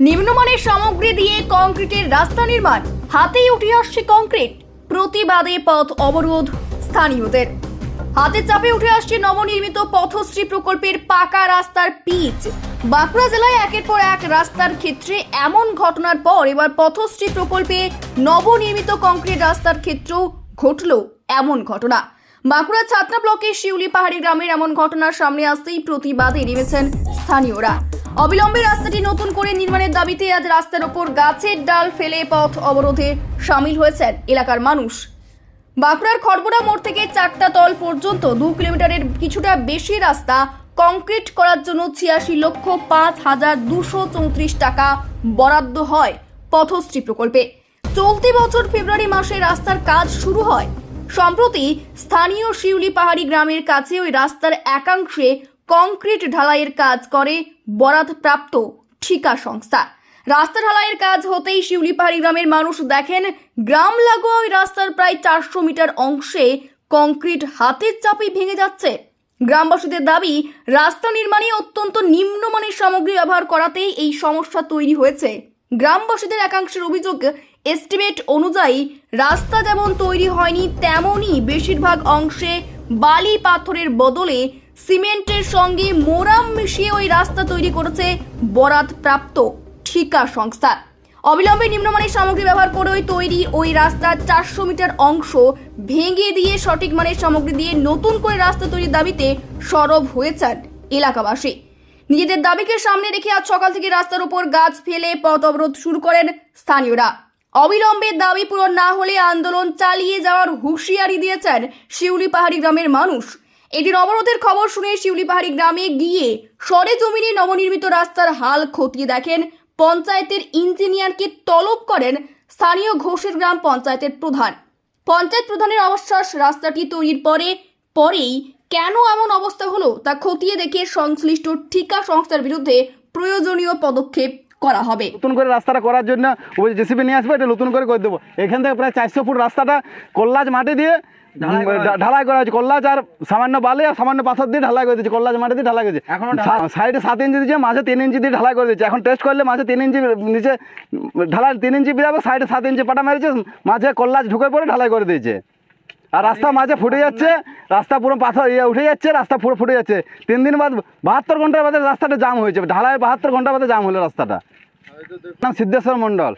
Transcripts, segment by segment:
নিম্নমানের সামগ্রী দিয়ে কংক্রিটের রাস্তা নির্মাণ, হাতেই উঠে আসছে কংক্রিট। প্রতিবাদে পথ অবরোধ স্থানীয়দের। হাতের চাপে উঠে আসছে নবনির্মিত পথশ্রী প্রকল্পের পাকা রাস্তার পিচ। বাঁকুড়া জেলায় একের পর এক রাস্তার ক্ষেত্রে এমন ঘটনার পর এবার পথশ্রী প্রকল্পে নবনির্মিত কংক্রিট রাস্তার ক্ষেত্রেও ঘটল এমন ঘটনা। বাঁকুড়া ছাতনা ব্লকের শিউলি পাহাড়ি গ্রামের এমন ঘটনার সামনে আসতেই প্রতিবাদে নেমেছেন স্থানীয়রা। অবিলম্বে রাস্তাটি নতুন করে নির্মাণের দাবিতে আজ রাস্তার ওপর গাছের ডাল ফেলে পথ অবরোধে সামিল হয়েছেন এলাকার মানুষ। বাঁকুড়ার খড়বড়া মোড় থেকে চাকটা তল পর্যন্ত দু কিলোমিটারের কিছুটা বেশি রাস্তা কংক্রিট করার জন্য ছিয়াশি লক্ষ পাঁচ হাজার দুশো চৌত্রিশ টাকা বরাদ্দ হয় পথশ্রী প্রকল্পে। চলতি বছর ফেব্রুয়ারি মাসে রাস্তার কাজ শুরু হয়। সম্প্রতি স্থানীয় শিউলি পাহাড়ি গ্রামের কাছে ওই রাস্তার একাংশে কংক্রিট ঢালাইয়ের কাজ করে বরাদপ্রাপ্ত ঠিকা সংস্থা। রাস্তা ঢালাইয়ের কাজ হতেই শিউলি পাহাড়ি গ্রামের মানুষ দেখেন, গ্রাম লাগোয়া ওই রাস্তার প্রায় চারশো মিটার অংশে কংক্রিট হাতের চাপেই ভেঙে যাচ্ছে। গ্রামবাসীদের দাবি, রাস্তা নির্মাণে অত্যন্ত নিম্নমানের সামগ্রী ব্যবহার করাতেই এই সমস্যা তৈরি হয়েছে। গ্রামবাসীদের একাংশের অভিযোগ এস্টিমেট অনুযায়ী রাস্তা যেমন তৈরি হয়নি, তেমনই বেশিরভাগ অংশে বালি পাথরের বদলে সিমেন্টের সঙ্গে মোরাম মিশিয়ে ওই রাস্তা তৈরি করেছে বরাত প্রাপ্ত ঠিকা সংস্থা। অবিলম্বে নিম্নমানের সামগ্রী ব্যবহার করে ওই তৈরি ওই রাস্তার চারশো মিটার অংশ ভেঙে দিয়ে সঠিক মানের সামগ্রী দিয়ে নতুন করে রাস্তা তৈরির দাবিতে সরব হয়েছেন এলাকাবাসী। নিজেদের দাবিকে সামনে রেখে আজ সকাল থেকে রাস্তার উপর গাছ ফেলে পথ অবরোধ শুরু করেন স্থানীয়রা। অবিলম্বে দাবি পূরণ না হলে আন্দোলন চালিয়ে যাওয়ার হুঁশিয়ারি দিয়েছেন শিউলি পাহাড়ি গ্রামের মানুষ। এদিন অবরোধের খবর শুনে শিউলি পাহাড়ি গ্রামে গিয়ে সরে জমিনে নবনির্মিত রাস্তার হাল খতিয়ে দেখেন পঞ্চায়েতের ইঞ্জিনিয়ারকে তলব করেন স্থানীয় ঘোষের গ্রাম পঞ্চায়েতের প্রধান। পঞ্চায়েত প্রধানের অবশ্বাস রাস্তাটি তৈরির পরে, পরেই কেন এমন অবস্থা হলো তা খতিয়ে দেখে সংশ্লিষ্ট ঠিকা সংস্থার বিরুদ্ধে প্রয়োজনীয় পদক্ষেপ করা হবে। নতুন করে রাস্তাটা করার জন্য ওই জেসিবি নিয়ে আসবে এটা নতুন করে করে দেবো। এখান থেকে প্রায় চারশো ফুট রাস্তাটা কল্লাজ মাটি দিয়ে ঢালাই করা হয়েছে। কল্লাজ আর সামান্য বালি আর সামান্য পাথর দিয়ে ঢালাই করে দিয়েছে। কল্লাজ মাটি দিয়ে ঢালাই করেছে। এখন সাইডে সাত ইঞ্চি দিয়েছে মাঝে তিন ইঞ্চি দিয়ে ঢালাই করে দিয়েছে। এখন টেস্ট করলে মাঝে তিন ইঞ্চি নিচে ঢালাই তিন ইঞ্চি বেরাবে সাইডে সাত ইঞ্চি পাটা মেরেছে মাঝে কল্লাজ ঢুকে পড়ে ঢালাই করে দিয়েছে। আর রাস্তা মাঝে ফুটে যাচ্ছে রাস্তা পুরো পাথর ইয়ে উঠে যাচ্ছে রাস্তা পুরো ফুটে যাচ্ছে। তিন দিন বাদ বাহাত্তর ঘণ্টার বাদে রাস্তাটা জাম হয়েছে। ঢালাই বাহাত্তর ঘণ্টা বাদে জাম হলো রাস্তাটা। সিদ্ধেশ্বর মণ্ডল।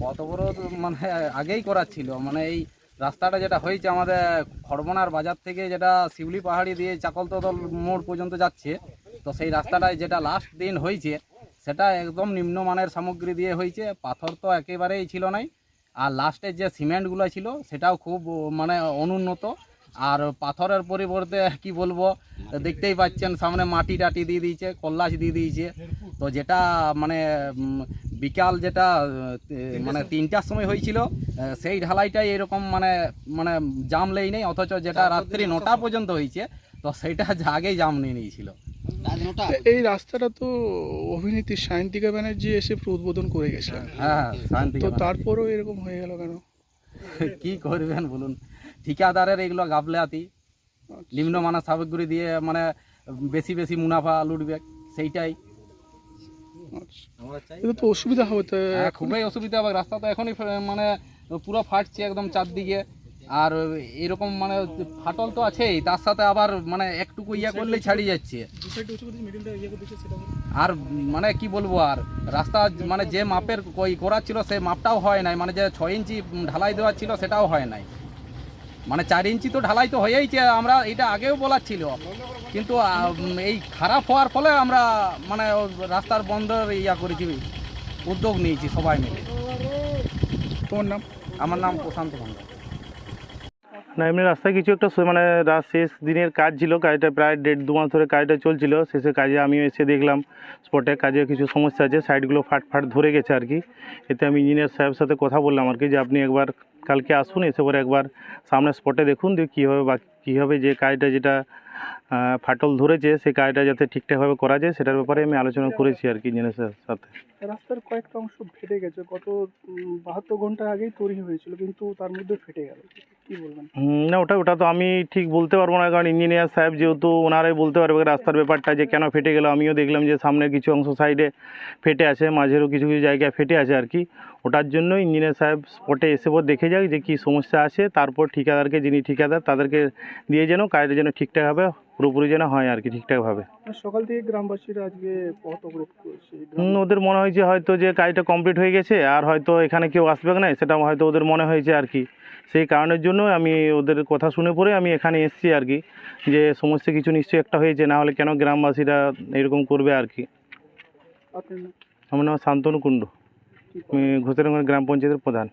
পথ অবরোধ মানে আগেই করার ছিল। মানে এই রাস্তাটা যেটা হয়েছে, আমাদের খড়বনার বাজার থেকে যেটা শিউলি পাহাড়ি দিয়ে চাকলতদল মোড় পর্যন্ত যাচ্ছে, তো সেই রাস্তাটায় যেটা লাস্ট দিন হয়েছে, সেটা একদম নিম্নমানের সামগ্রী দিয়ে হয়েছে। পাথর তো একেবারেই ছিল নাই। আর লাস্টের যে সিমেন্টগুলো ছিল, সেটাও খুব মানে অনুন্নত। আর পাথরের পরিবর্তে কি বলব দেখতেই পাচ্ছেন সামনে মাটি টাটি দিয়ে দিয়েছে কল্লাস দিয়ে দিয়েছে। তো যেটা মানে বিকাল যেটা মানে তিনটার সময় হয়েছিল সেই ঢালাইটাই এরকম মানে মানে জাম লেই নেই অথচ যেটা রাত্রি নটা পর্যন্ত হয়েছে তো সেইটা আগেই জাম নিয়ে নিয়েছিল। এই রাস্তাটা তো অভিনেত্রী সায়ন্তিকা ব্যানার্জি এসে উদ্বোধন করে গেছিলেন। হ্যাঁ শান্তি তো তারপরেও এরকম হয়ে গেল কেন? কি করবেন বলুন? ঠিকাদারের এগুলো গাফলাতি। নিম্নমানের সামগ্রী দিয়ে মানে বেশি বেশি মুনাফা লুটবে সেইটাই। এটা তো অসুবিধা হবে তো। হ্যাঁ, খুবই অসুবিধা হবে। রাস্তা তো এখনই মানে পুরো ফাটছে একদম চারদিকে। আর এরকম মানে ফাটল তো আছেই তার সাথে আবার মানে একটুকু ইয়ে করলেই ছাড়িয়ে যাচ্ছে। আর মানে কি বলব আর রাস্তা মানে যে মাপের কই করার ছিল সে মাপটাও হয় নাই। মানে যে ছয় ইঞ্চি ঢালাই দেওয়ার ছিল সেটাও হয় নাই। মানে চার ইঞ্চি তো ঢালাই তো হয়েইছে আমরা এটা আগেও বলার ছিল কিন্তু এই খারাপ হওয়ার ফলে আমরা মানে রাস্তার বন্ধের ইয়া করেছি উদ্যোগ নিয়েছি সবাই মিলে। তোমার নাম? আমার নাম প্রশান্ত মন্ডল না এমনি রাস্তায় কিছু একটা মানে শেষ দিনের কাজ ছিল কাজটা প্রায় দেড় দু মাস ধরে কাজটা চলছিল শেষে কাজে আমিও এসে দেখলাম স্পটে কাজে কিছু সমস্যা আছে সাইডগুলো ফাট ফাট ধরে গেছে আর কি। এতে আমি ইঞ্জিনিয়ার সাহেবের সাথে কথা বললাম আর কি যে আপনি একবার কালকে আসুন এসে পরে একবার সামনে স্পটে দেখুন যে কীভাবে বা কীভাবে যে কাজটা যেটা ফাটল ধরেছে সেই কাজটা যাতে ঠিকঠাকভাবে করা যায় সেটার ব্যাপারে আমি আলোচনা করেছি আর কি ইঞ্জিনিয়ারের সাথে। রাস্তার কয়েকটা অংশ ফেটে গেছে গত বাহাত্তর ঘণ্টা আগেই তৈরি হয়েছিল কিন্তু তার মধ্যে ফেটে গেল। না ওটা ওটা তো আমি ঠিক বলতে পারব না কারণ ইঞ্জিনিয়ার সাহেব যেহেতু ওনারাই বলতে পারবে রাস্তার ব্যাপারটা যে কেন ফেটে গেল আমিও দেখলাম যে সামনের কিছু অংশ সাইডে ফেটে আছে মাঝেরও কিছু কিছু জায়গায় ফেটে আছে আর কি। ওটার জন্য ইঞ্জিনিয়ার সাহেব স্পটে এসে পর দেখে যাক যে কী সমস্যা আছে। তারপর ঠিকাদারকে যিনি ঠিকাদার তাদেরকে দিয়ে যেন কাজটা যেন ঠিকঠাকভাবে পুরোপুরি যেন হয় আর কি ঠিকঠাকভাবে সকাল থেকে গ্রামবাসীরা আজকে ওদের মনে হয়েছে হয়তো যে কাজটা কমপ্লিট হয়ে গেছে আর হয়তো এখানে কেউ আসবে না সেটা হয়তো ওদের মনে হয়েছে আর কি। সেই কারণের জন্য আমি ওদের কথা শুনে পরে আমি এখানে এসেছি আর কি যে সমস্ত কিছু নিশ্চয়ই একটা হয়েছে না হলে কেন গ্রামবাসীরা এরকম করবে আর কি। আমার নাম শান্তনু কুণ্ডু। ঘোষেরগঞ্জ গ্রাম পঞ্চায়েতের প্রধান।